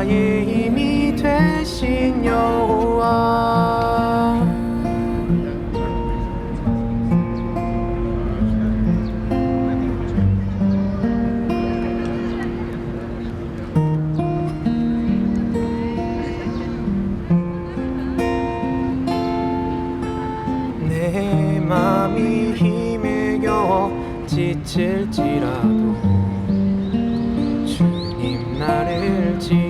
나의 힘이 되신 여호와. 내 맘이 힘에 겨워 지칠지라도 주님 나를 지